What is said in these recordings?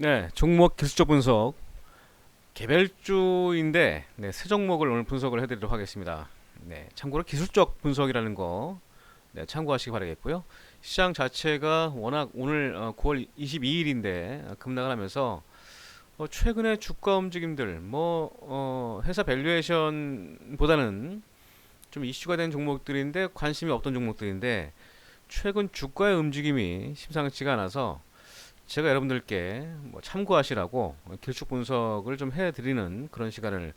네, 종목 기술적 분석 개별주인데 네, 세 종목을 오늘 분석을 해드리도록 하겠습니다. 네, 참고로 기술적 분석이라는 거 네, 참고하시기 바라겠고요. 시장 자체가 워낙 오늘 어, 9월 22일인데 급락을 하면서 어, 최근에 주가 움직임들 뭐 어, 회사 밸류에이션보다는 좀 이슈가 된 종목들인데 관심이 없던 종목들인데 최근 주가의 움직임이 심상치가 않아서 제가 여러분들께 뭐 참고하시라고 길쭉 분석을 좀 해드리는 그런 시간을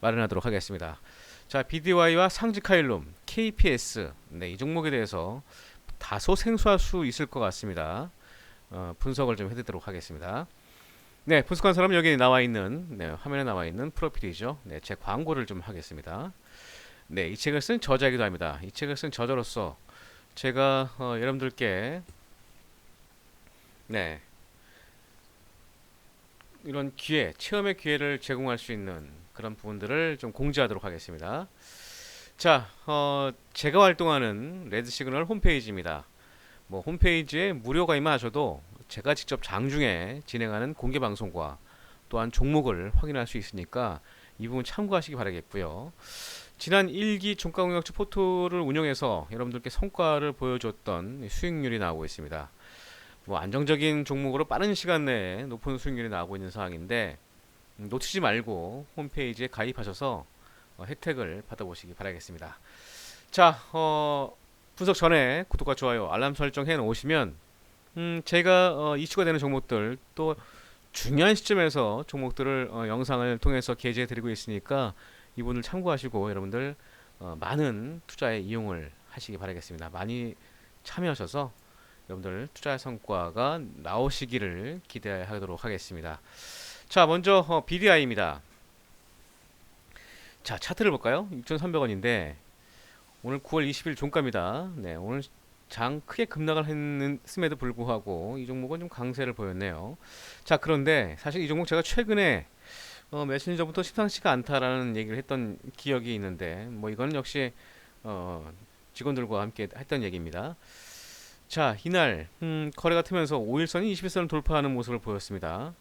마련하도록 하겠습니다. 자, BDY와 상지카일룸, KPS, 네, 이 종목에 대해서 다소 생소할 수 있을 것 같습니다. 어, 분석을 좀 해드리도록 하겠습니다. 네, 분석한 사람은 여기 나와 있는 네, 화면에 나와 있는 프로필이죠. 네, 제 광고를 좀 하겠습니다. 네, 이 책을 쓴 저자이기도 합니다. 이 책을 쓴 저자로서 제가 어, 여러분들께 네. 이런 기회, 체험의 기회를 제공할 수 있는 그런 부분들을 좀 공지하도록 하겠습니다. 자, 어, 제가 활동하는 레드 시그널 홈페이지입니다. 뭐 홈페이지에 무료 가입만 하셔도 제가 직접 장중에 진행하는 공개 방송과 또한 종목을 확인할 수 있으니까 이 부분 참고하시기 바라겠고요. 지난 1기 종가공략주 포털을 운영해서 여러분들께 성과를 보여줬던 수익률이 나오고 있습니다. 뭐 안정적인 종목으로 빠른 시간 내에 높은 수익률이 나오고 있는 상황인데 음, 놓치지 말고 홈페이지에 가입하셔서 어, 혜택을 받아보시기 바라겠습니다. 자, 어, 분석 전에 구독과 좋아요, 알람 설정 해 놓으시면 음, 제가 어, 이슈가 되는 종목들 또 중요한 시점에서 종목들을 어, 영상을 통해서 게재해 드리고 있으니까 이분을 참고하시고 여러분들 어, 많은 투자에 이용을 하시기 바라겠습니다. 많이 참여하셔서 여러분들 투자 성과가 나오시기를 기대하도록 하겠습니다. 자, 먼저 어, BDI입니다. 자, 차트를 볼까요? 6,300원인데 오늘 9월 20일 종가입니다. 네, 오늘 장 크게 급락을 했음에도 불구하고 이 종목은 좀 강세를 보였네요. 자, 그런데 사실 이 종목 제가 최근에 어, 며칠 전부터 심상치가 않다라는 얘기를 했던 기억이 있는데 뭐 이거는 역시 어, 직원들과 함께 했던 얘기입니다. 자, 이날 음, 거래가 트면서 5일선이 21선을 돌파하는 모습을 보였습니다.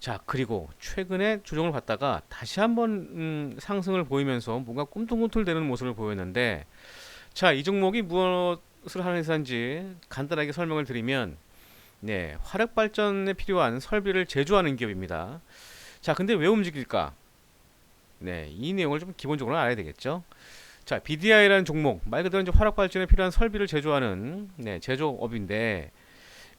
자, 그리고 최근에 조정을 받다가 다시 한번 음, 상승을 보이면서 뭔가 꿈틀꿈틀대는 모습을 보였는데 자, 이 종목이 무엇을 하는 회사인지 간단하게 설명을 드리면 네, 화력 발전에 필요한 설비를 제조하는 기업입니다. 자, 근데 왜 움직일까? 네, 이 내용을 좀 기본적으로 알아야 되겠죠. 자, BDI라는 종목 말 그대로 이제 화력 발전에 필요한 설비를 제조하는 네, 제조업인데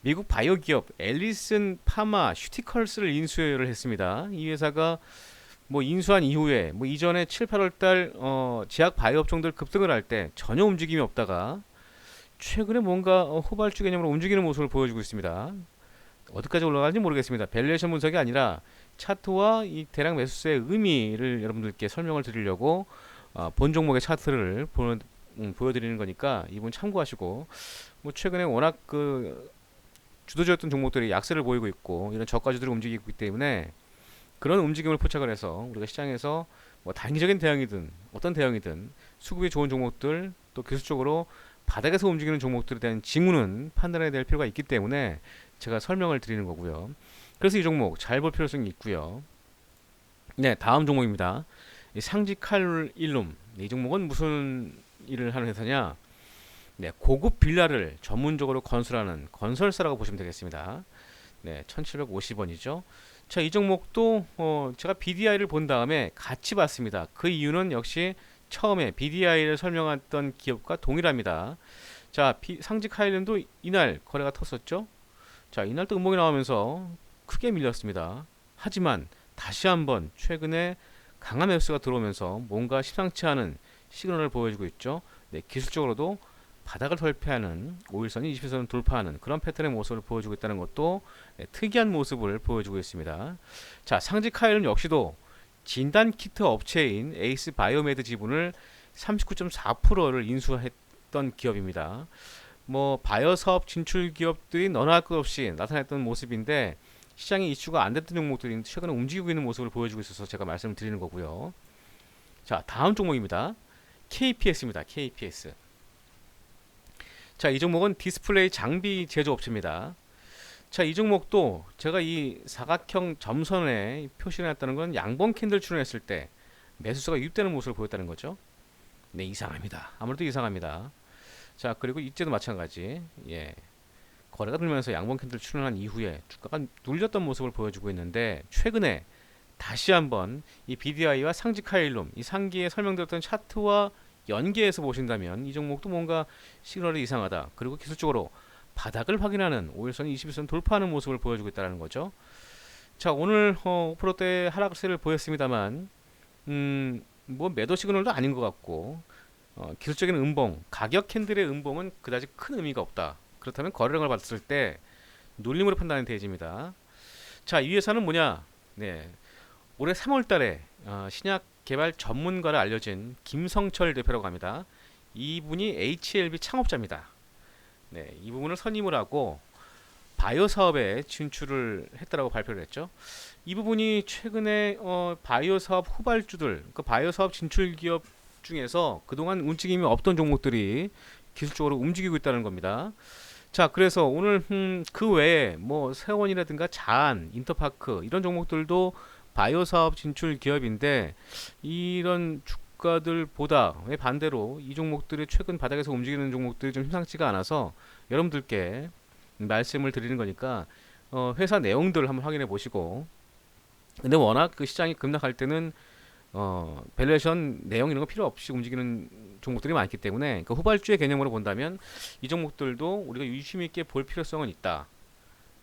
미국 바이오 기업 앨리슨 파마 슈티컬스를 인수를 했습니다. 이 회사가 뭐 인수한 이후에 뭐 이전에 7, 8월 달 어, 제약 바이오 업종들 급등을 할 때 전혀 움직임이 없다가 최근에 뭔가 어, 후발주 개념으로 움직이는 모습을 보여주고 있습니다. 어디까지 올라가는지 모르겠습니다. 밸류에이션 분석이 아니라 차트와 이 대량 매수세의 의미를 여러분들께 설명을 드리려고 어, 본 종목의 차트를 보, 음, 보여드리는 거니까 이분 참고하시고 뭐 최근에 워낙 그 주도주였던 종목들이 약세를 보이고 있고 이런 저가주들이 움직이고 있기 때문에 그런 움직임을 포착을 해서 우리가 시장에서 뭐 단기적인 대응이든 어떤 대응이든 수급이 좋은 종목들 또 기술적으로 바닥에서 움직이는 종목들에 대한 징후는 판단해야 될 필요가 있기 때문에 제가 설명을 드리는 거고요. 그래서 이 종목 잘 볼 필요성이 있고요. 네, 다음 종목입니다. 상지 칼 일룸 이 종목은 무슨 일을 하는 회사냐? 네, 고급 빌라를 전문적으로 건설하는 건설사라고 보시면 되겠습니다. 네, 1,750원이죠. 자, 이 종목도 어, 제가 BDI를 본 다음에 같이 봤습니다. 그 이유는 역시 처음에 BDI를 설명했던 기업과 동일합니다. 자, 비, 상지 카일름도 이날 거래가 텄었죠. 자, 이날 또 음봉이 나오면서 크게 밀렸습니다. 하지만 다시 한번 최근에 강한 매수가 들어오면서 뭔가 심상치 않은 시그널을 보여주고 있죠. 네, 기술적으로도 바닥을 돌파하는 5일선이 20일선을 돌파하는 그런 패턴의 모습을 보여주고 있다는 것도 네, 특이한 모습을 보여주고 있습니다. 자, 상지 카일은 역시도 진단 키트 업체인 에이스 바이오메드 지분을 39.4%를 인수했던 기업입니다. 뭐 바이오 사업 진출 기업들이 너나 할것 없이 나타났던 모습인데 시장에 이슈가 안 됐던 종목들이 최근에 움직이고 있는 모습을 보여주고 있어서 제가 말씀을 드리는 거고요. 자, 다음 종목입니다. KPS입니다. KPS. 자, 이 종목은 디스플레이 장비 제조 업체입니다. 자, 이 종목도 제가 이 사각형 점선에 표시해놨다는 건 양봉 캔들 출현했을 때 매수세가 유입되는 모습을 보였다는 거죠. 네, 이상합니다. 아무래도 이상합니다. 자, 그리고 이때도 마찬가지. 예. 거래가 들면서 양봉 캔들 출현한 이후에 주가가 눌렸던 모습을 보여주고 있는데 최근에 다시 한번 이 BDI와 상지 카일룸 이 상기에 설명드렸던 차트와 연계해서 보신다면 이 종목도 뭔가 시그널이 이상하다. 그리고 기술적으로 바닥을 확인하는 5일선, 21선 돌파하는 모습을 보여주고 있다는 거죠. 자, 오늘 어, 5%대 하락세를 보였습니다만 음, 뭐 매도 시그널도 아닌 것 같고 어, 기술적인 음봉, 가격 캔들의 음봉은 그다지 큰 의미가 없다. 그렇다면 거래량을 봤을 때 눌림으로 판단이 되집니다. 자, 이 회사는 뭐냐? 네, 올해 3월 달에 어, 신약 개발 전문가로 알려진 김성철 대표라고 합니다. 이분이 HLB 창업자입니다. 네, 이 부분을 선임을 하고 바이오 사업에 진출을 했다라고 발표를 했죠. 이 부분이 최근에 어, 바이오 사업 후발주들, 그 바이오 사업 진출 기업 중에서 그동안 움직임이 없던 종목들이 기술적으로 움직이고 있다는 겁니다. 자, 그래서 오늘 음, 그 외에 뭐 세원이라든가 자안, 인터파크 이런 종목들도 바이오 사업 진출 기업인데 이런 주가들보다 왜 반대로 이 종목들이 최근 바닥에서 움직이는 종목들이 좀 심상치가 않아서 여러분들께 말씀을 드리는 거니까 어, 회사 내용들 한번 확인해 보시고. 근데 워낙 그 시장이 급락할 때는 어, 밸류에이션 내용 이런 거 필요 없이 움직이는 종목들이 많기 때문에 그 후발주의 개념으로 본다면 이 종목들도 우리가 유심 있게 볼 필요성은 있다.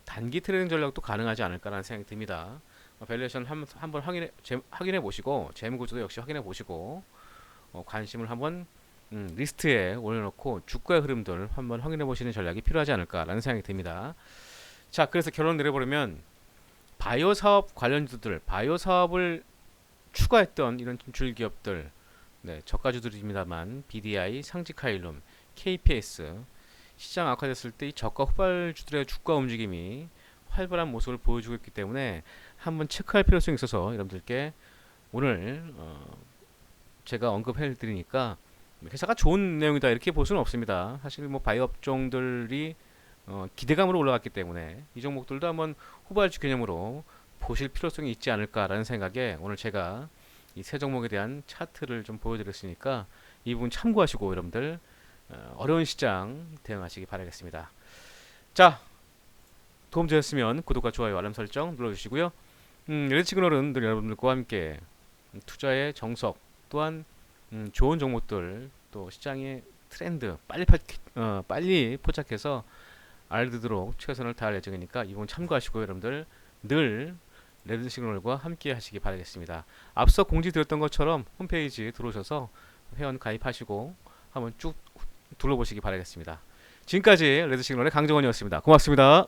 단기 트레이딩 전략도 가능하지 않을까라는 생각이 듭니다. 어, 밸류에이션 한, 한번 확인해 재, 확인해 보시고 재무 구조도 역시 확인해 보시고 어, 관심을 한번 음, 리스트에 올려놓고 주가의 흐름들 한번 확인해 보시는 전략이 필요하지 않을까라는 생각이 듭니다. 자, 그래서 결론 내려보려면 바이오 사업 관련주들, 바이오 사업을 추가했던 이런 진출 기업들, 네, 저가주들입니다만 BDI, 상지카일룸, KPS 시장 악화됐을 때 이 저가 후발주들의 주가 움직임이 활발한 모습을 보여주고 있기 때문에 한번 체크할 필요성이 있어서 여러분들께 오늘 어, 제가 언급해 드리니까 회사가 좋은 내용이다 이렇게 볼 수는 없습니다. 사실 뭐 바이오 업종들이 어, 기대감으로 올라갔기 때문에 이 종목들도 한번 후발주 개념으로 보실 필요성이 있지 않을까라는 생각에 오늘 제가 이 세 종목에 대한 차트를 좀 보여드렸으니까 이 부분 참고하시고 여러분들 어, 어려운 시장 대응하시기 바라겠습니다. 자 도움 되셨으면 구독과 좋아요 알람 설정 눌러주시고요. 음, 레드 시그널은 늘 여러분들과 함께 투자의 정석 또한 음, 좋은 종목들 또 시장의 트렌드 빨리 파, 어, 빨리 포착해서 알리도록 최선을 다할 예정이니까 이 부분 참고하시고 여러분들 늘 레드 시그널과 함께 하시기 바라겠습니다. 앞서 공지 드렸던 것처럼 홈페이지 들어오셔서 회원 가입하시고 한번 쭉 둘러보시기 바라겠습니다. 지금까지 레드 시그널의 강정원이었습니다. 고맙습니다.